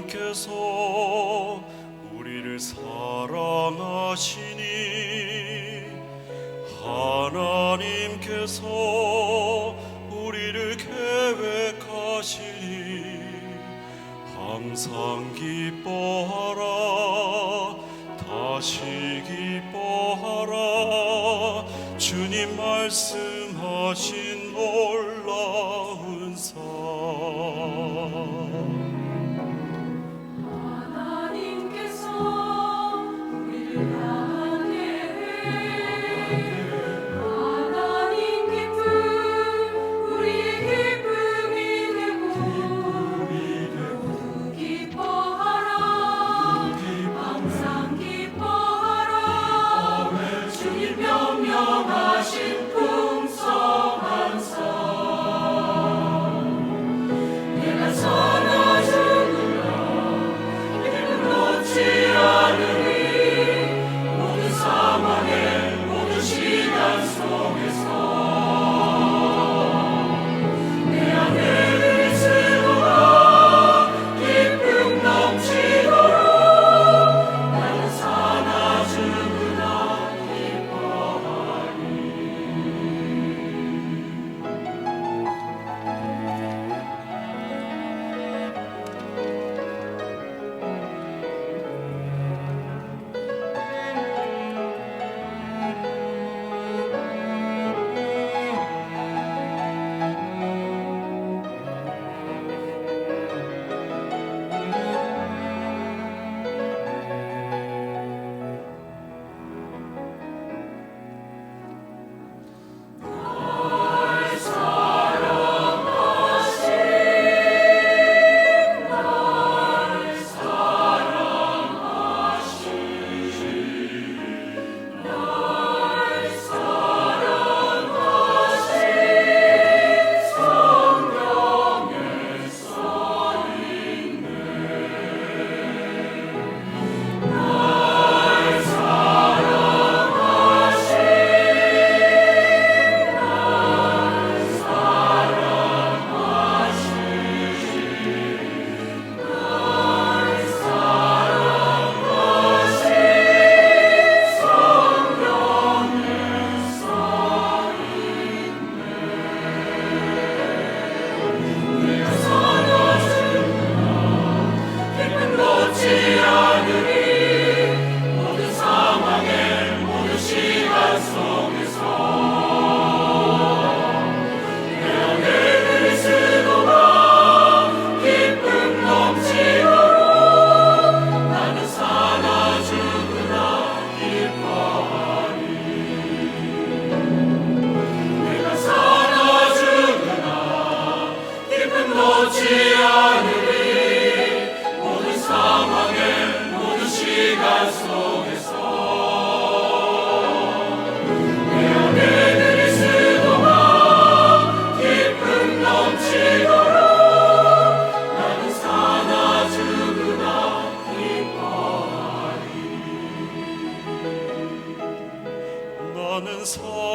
하나님께서 우리를 사랑하시니 하나님께서 우리를 계획하시니 항상 기뻐하라 다시 기뻐하라. 주님 말씀하신 사망의 모든 시간 속에서 내 안에 그리스도가 기쁨 넘치도록 나는 사나 죽으나 기뻐하리 나는 사